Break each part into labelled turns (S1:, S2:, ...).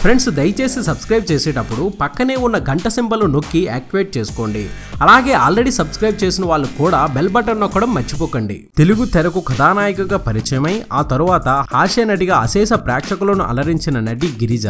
S1: Friends దయచేసి subscribe చేసేటప్పుడు పక్కనే ఉన్న గంట సింబల్ నొక్కి యాక్టివేట్ చేసుకోండి. అలాగే ఆల్రెడీ సబ్స్క్రైబ్ చేసిన వాళ్ళు కూడా బెల్ బటన్ నొక్కడం మర్చిపోకండి. తెలుగు తెరకు కథానాయికగా పరిచయమై ఆ తరువాత హాస్య నటిగా అశేష ప్రేక్షకులను అలరించిన నటి గిరిజ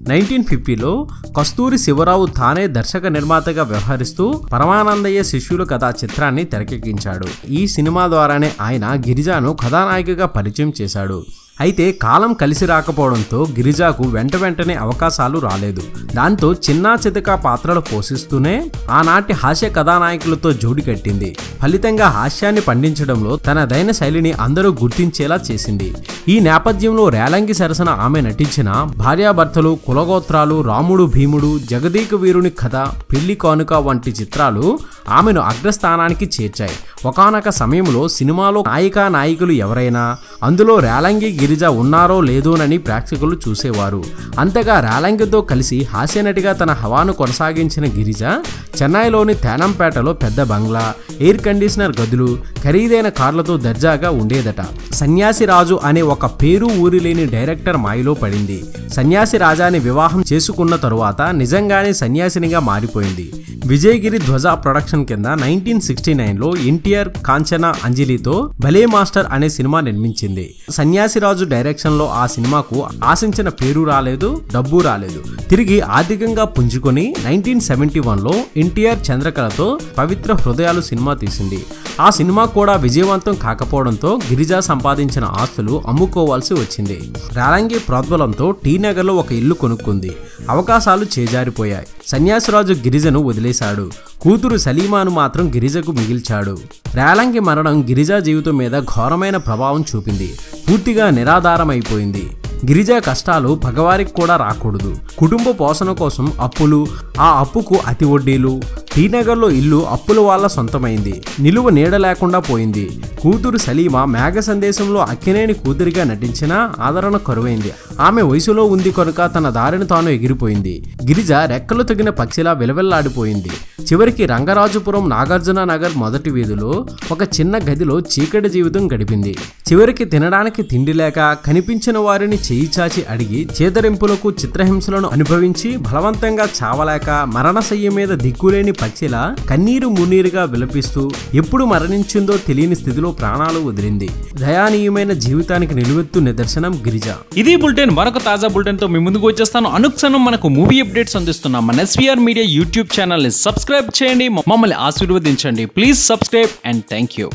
S1: నైన్టీన్ ఫిఫ్టీలో కస్తూరి శివరావు తానే దర్శక నిర్మాతగా వ్యవహరిస్తూ పరమానందయ్య శిష్యులు కథా చిత్రాన్ని తెరకెక్కించాడు. ఈ సినిమా ద్వారానే ఆయన గిరిజాను కథానాయికగా పరిచయం చేశాడు. అయితే కాలం కలిసి రాకపోవడంతో గిరిజాకు వెంట వెంటనే అవకాశాలు రాలేదు. దాంతో చిన్నా చితక పాత్రలు పోషిస్తూనే ఆనాటి హాస్య కథానాయకులతో జోడి కట్టింది. ఫలితంగా హాస్యాన్ని పండించడంలో తనదైన శైలిని అందరూ గుర్తించేలా చేసింది. ఈ నేపథ్యంలో రేలంగి సరసన ఆమె నటించిన భార్యాభర్తలు కులగోత్రాలు రాముడు భీముడు జగదీక వీరుని కథ పెళ్ళి కానుక వంటి చిత్రాలు ఆమెను అగ్రస్థానానికి చేర్చాయి. ఒకనొక సమయంలో సినిమాలో నాయికా నాయకులు ఎవరైనా అందులో రేలంగి గిరిజ ఉన్నారో లేదోనని ప్రేక్షకులు చూసేవారు. అంతగా రేలంగితో కలిసి హాస్యనటిగా తన హవాను కొనసాగించిన గిరిజ చెన్నైలోని తేనంపేటలో పెద్ద బంగ్లా ఎయిర్ కండిషనర్ గదులు ఖరీదైన కార్లతో దర్జాగా ఉండేదట. సన్యాసి రాజు అనే ఒక పేరు ఊరి లేని డైరెక్టర్ మాయలో పడింది. సన్యాసి రాజాని వివాహం చేసుకున్న తరువాత నిజంగానే సన్యాసినిగా మారిపోయింది. విజయగిరి ధ్వజ ప్రొడక్షన్ కింద నైన్టీన్ సిక్స్టీ నైన్లో ఎన్టీఆర్ కాంచన అంజలితో భలే మాస్టర్ అనే సినిమా నిర్మించింది. సన్యాసిరాజు డైరెక్షన్లో ఆ సినిమాకు ఆశించిన పేరు రాలేదు డబ్బు రాలేదు. తిరిగి ఆర్థికంగా పుంజుకొని నైన్టీన్ సెవెంటీ వన్లో ఎన్టీఆర్ చంద్రకళతో పవిత్ర హృదయాలు సినిమా తీసింది. ఆ సినిమా కూడా విజయవంతం కాకపోవడంతో గిరిజ సంపాదించిన ఆస్తులు అమ్ముకోవాల్సి వచ్చింది. రాలంగి ప్రోద్బలంతో టీనగర్లో ఒక ఇల్లు కొనుక్కుంది. అవకాశాలు చేజారిపోయాయి. సన్యాసిరాజు గిరిజను వదిలేసి చేశాడు. కూతురు సలీమాను మాత్రం గిరిజకు మిగిల్చాడు. రేలంగి మరణం గిరిజా జీవితం మీద ఘోరమైన ప్రభావం చూపింది. పూర్తిగా నిరాధారమైపోయింది. గిరిజా కష్టాలు పగవారికి కూడా రాకూడదు. కుటుంబ పోషణ కోసం అప్పులు ఆ అప్పుకు అతి వడ్డీలు టీనగర్లో ఇల్లు అప్పుల వాళ్ళ సొంతమైంది. నిలువ నీడ లేకుండా పోయింది. కూతురు సలీమా మేఘ సందేశంలో అక్కినేని కూతురిగా నటించినా ఆదరణ కరువైంది. ఆమె వయసులో ఉంది కనుక తన దారిని తాను ఎగిరిపోయింది. గిరిజ రెక్కలు తగిన పక్షిలా విలవెల్లాడిపోయింది. చివరికి రంగరాజపురం నాగార్జున నగర్ మొదటి వీధిలో ఒక చిన్న గదిలో చీకటి జీవితం గడిపింది. చివరికి తినడానికి తిండి లేక కనిపించిన వారిని చేయి చాచి అడిగి చేదరింపులకు చిత్రహింసలను అనుభవించి బలవంతంగా చావలేక మరణశయ్య మీద దిక్కులేని పక్షిలా కన్నీరు మున్నీరుగా విలపిస్తూ ఎప్పుడు మరణించిందో తెలియని స్థితిలో ప్రాణాలు వదిలింది. దయానీయమైన జీవితానికి నిలువెత్తు నిదర్శనం గిరిజ.
S2: ఇది బులెటిన్. మరొక తాజా బులెటిన్తో మీ ముందుకు వచ్చేస్తాను. అనుక్షణం మనకు మూవీ అప్డేట్స్ అందిస్తున్నాం మన ఎస్వీఆర్ మీడియా యూట్యూబ్ ఛానల్ని సబ్స్క్రైబ్ చేయండి. మమ్మల్ని ఆశీర్వదించండి. Please subscribe and thank you